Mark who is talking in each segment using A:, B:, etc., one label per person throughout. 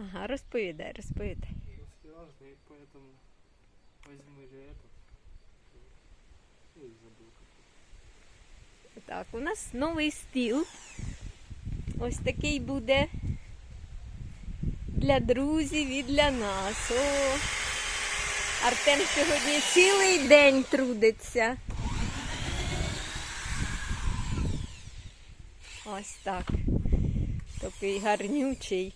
A: Ага, розповідай, розповідай.
B: Двухэтажный, поэтому возьму же этот. Ну, и забыл какой.
A: Так, у нас новий стіл. Ось такий буде для друзів і для нас. О, Артем сьогодні цілий день трудиться. Ось так. Такий гарнючий.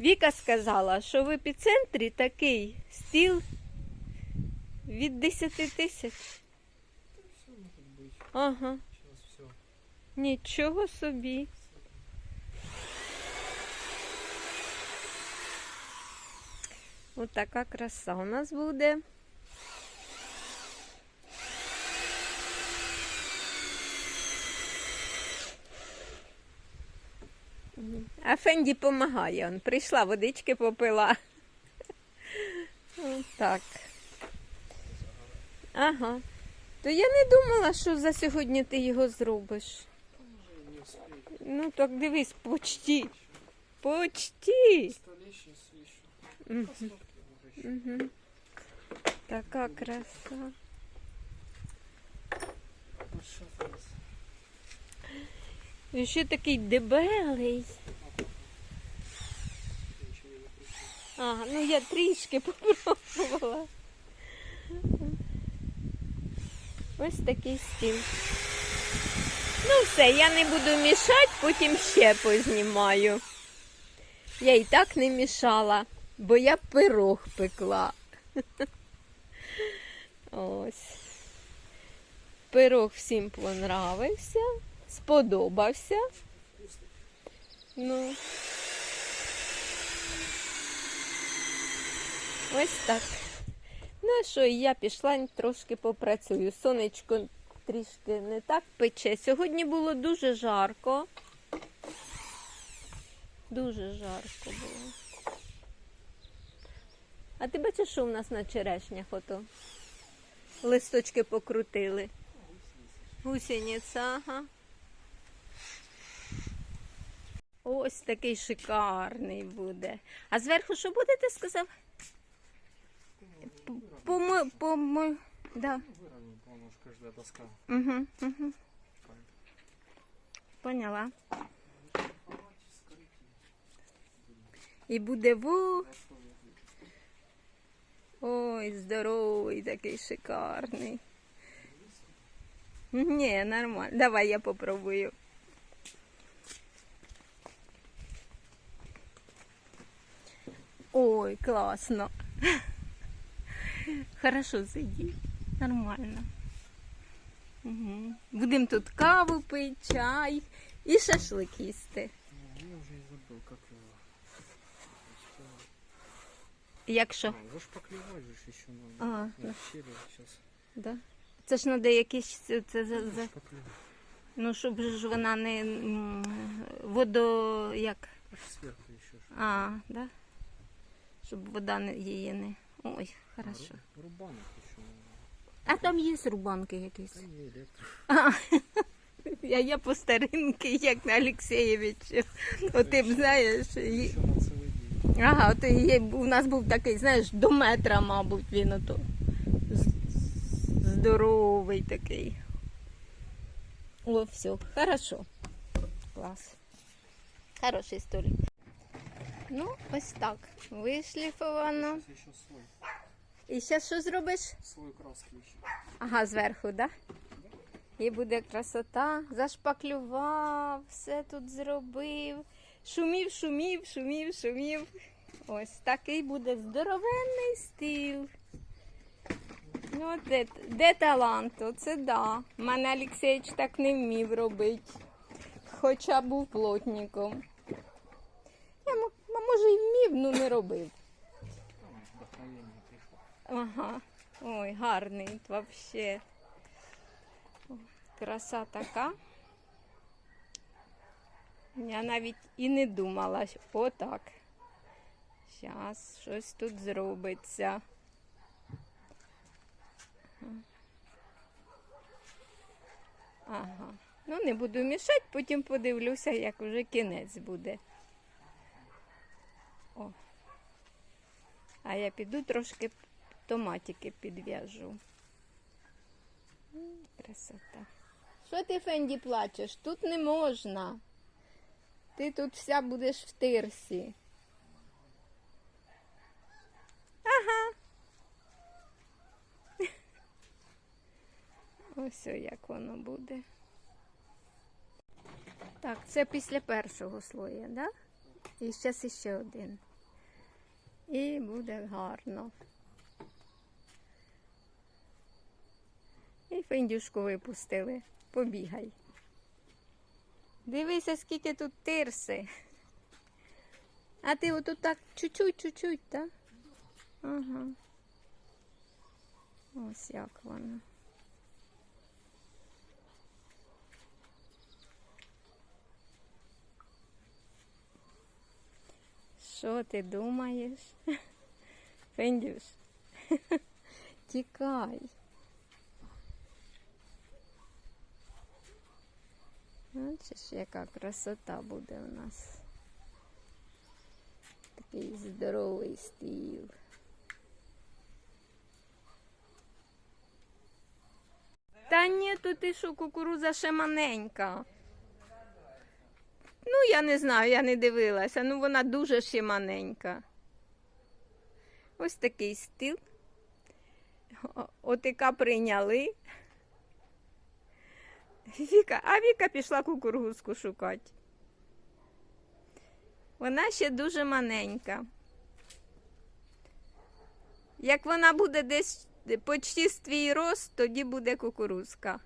A: Віка сказала, що в епіцентрі такий стіл від 10 тисяч. Ага. Нічого собі. Ось така краса у нас буде. А Фенді допомагає. Он прийшла, водички попила. Так. Ага. То я не думала, що за сьогодні ти його зробиш. Ну так дивись, почти. Почти. Така краса. І ще такий дебелий. Ага, ну я трішки попробувала. Ось такий стіл. Ну все, я не буду мішати, потім ще познімаю. Я і так не мішала, бо я пирог пекла. Ось. Пирог всім понравився, сподобався. Ну. Ось так. Ну що, я пішла трошки попрацюю. Сонечко трішки не так пече. Сьогодні було дуже жарко. Дуже жарко було. А ти бачиш, що в нас на черешнях ото? Листочки покрутили. Гусениця, ага. Ось такий шикарний буде. А зверху що буде, сказав? Помо, помо, да. Угу, угу. Поняла. І буде во. Ой, здоровий, такий шикарний. Ні, нормально. Давай я попробую. Ой, класно. Хорошо сиді. Нормально. Угу. Будемо тут каву пити, чай і шашлик їсти.
B: Я уже и забыл, как его.
A: Якщо.
B: А, его шпаклевать же ж еще надо.
A: А,
B: На щели сейчас.
A: Да. Це ж треба якісь. Це, це, за- за- ну, щоб ж вона не водо. як.
B: Сверху еще. ж.
A: А, да? Щоб вода не, її не. Ой, хорошо.
B: Рубанок еще.
A: А там є рубанки якісь.
B: Да не электро.
A: А, я, я по старинки, як на Олексєєвич. Отим, знаєш. і-
B: Еще на целый день.
A: Ага, то є, у нас був такий, знаєш, до метра, мабуть, він ото. з- Здоровий такий. О, все, хорошо. Клас. Хороший столик. Ну, ось так. Вишліфовано.
B: Слой.
A: І зараз що зробиш?
B: Слой краски еще.
A: Ага, зверху, да? І буде красота. Зашпаклював, все тут зробив. Шумів, шумів, шумів, шумів. Ось такий буде здоровенний стіл. Ну, от де, де талант? Оце да. Мене Олексійович так не вмів робити. Хоча був плотником. Може, і вмів, ну не робив. Ага. Ой, гарний вообще. Краса така. Я навіть і не думала, що отак. Зараз щось тут зробиться. Ага. Ну, не буду мішати, потім подивлюся, як вже кінець буде. О. А я піду трошки томатики підв'яжу. Красота. Що ти, Фенді, плачеш? Тут не можна. Ти тут вся будеш в тирсі. Ага. Ось як воно буде. Так, це після першого слоя, да? І зараз іще один. І буде гарно. І фіндюшку випустили. Побігай. Дивися, скільки тут тирси. А ти отут так чуть-чуть, чуть-чуть, так? Ага. Ось як воно. Що ти думаєш? Фендюш? Тікай. Бачиш, яка красота буде у нас. Такий здоровий стіл. Та ні, тут і що кукуруза ще маленька. Ну, я не знаю, я не дивилася. Ну, вона дуже ще маленька. Ось такий стіл. О- Отика прийняли. Віка, а Віка пішла кукурузку шукати. Вона ще дуже маленька. Як вона буде десь почти з твій рост, тоді буде кукурузка.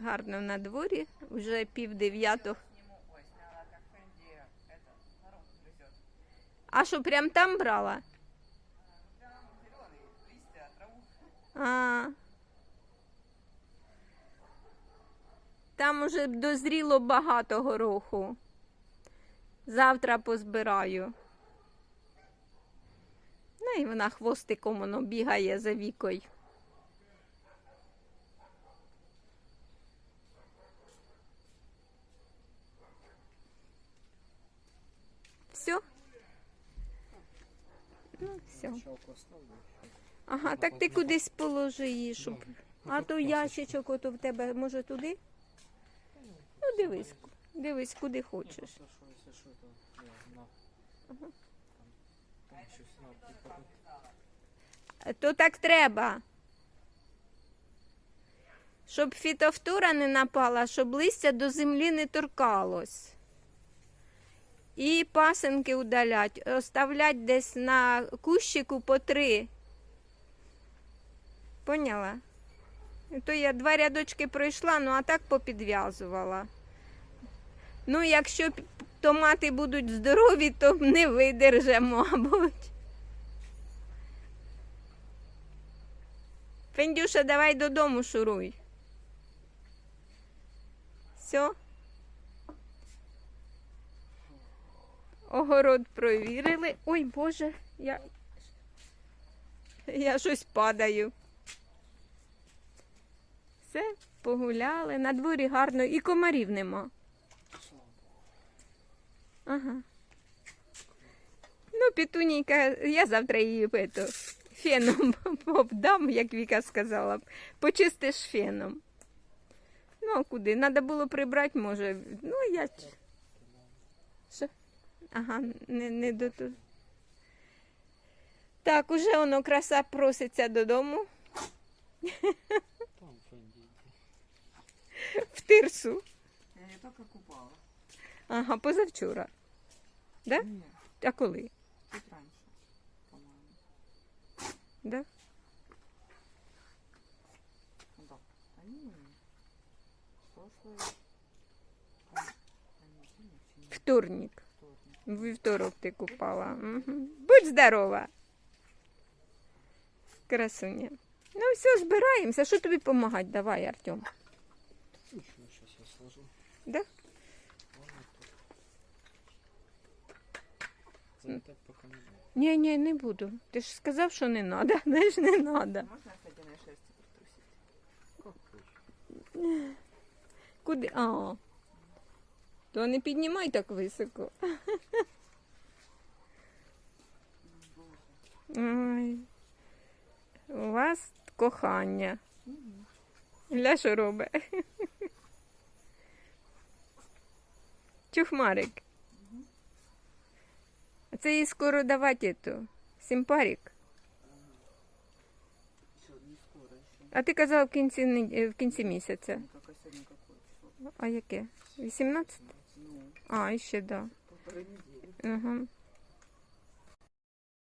A: Гарно на дворі, вже пів дев'ятого.
C: Ой, сняла, как Фэнди это, горох грызет.
A: А що, прям там брала?
C: Прям зеленый, листья, траву.
A: А. Там уже дозріло багато гороху. Завтра позбираю. Ну і вона хвостиком воно бігає за вікою. Все? Ну, все. Ага, так ти кудись положи її, щоб. А то ящичок ото в тебе, може туди? Ну, дивись, дивись, куди хочеш.
B: То
A: так треба. Щоб фітофтура не напала, щоб листя до землі не торкалось. І пасенки удалять, оставлять десь на кущику по три. Поняла? То я два рядочки пройшла, ну а так попідв'язувала. Ну, якщо томати будуть здорові, то не видерже, мабуть. Фендюша, давай додому шуруй. Все. Огород провірили. Ой, Боже, я, я щось падаю. Все, погуляли. На дворі гарно і комарів нема. Ага. Ну, петунійка, я завтра її ето, феном обдам, як Віка сказала. Почистиш феном. Ну, а куди? Треба було прибрати, може. Ну, я. Ага, не, не до ту. Так, уже воно краса проситься додому
B: Там
A: в тирсу.
C: Я не только купала.
A: Ага, позавчора. Да?
C: Нет,
A: А коли?
C: чуть раньше, по-моему.
A: Да?
C: Да. А, ні?
A: Вторник. Вівторок ти купала. Угу. Будь здорова. Красуня. Ну все, збираємося. Що тобі допомагати? Давай, Артем.
B: Нічого, зараз я сложу.
A: Да?
B: Ладно, поки не буду.
A: Ні, ні, не буду. Ти ж сказав, що не треба. Знаєш, не треба.
C: Можно кстати, на?
B: Як хочеш.
A: Куди? А, То не піднімай так високо. Ой. У вас кохання. Ля що робить? Чухмарик. А це їй скоро давати
B: скоро еще.
A: А ти казав в кінці, в кінці місяця.
B: Ну?
A: А яке? 18? А, іще да.
B: полторы недели.
A: Ага.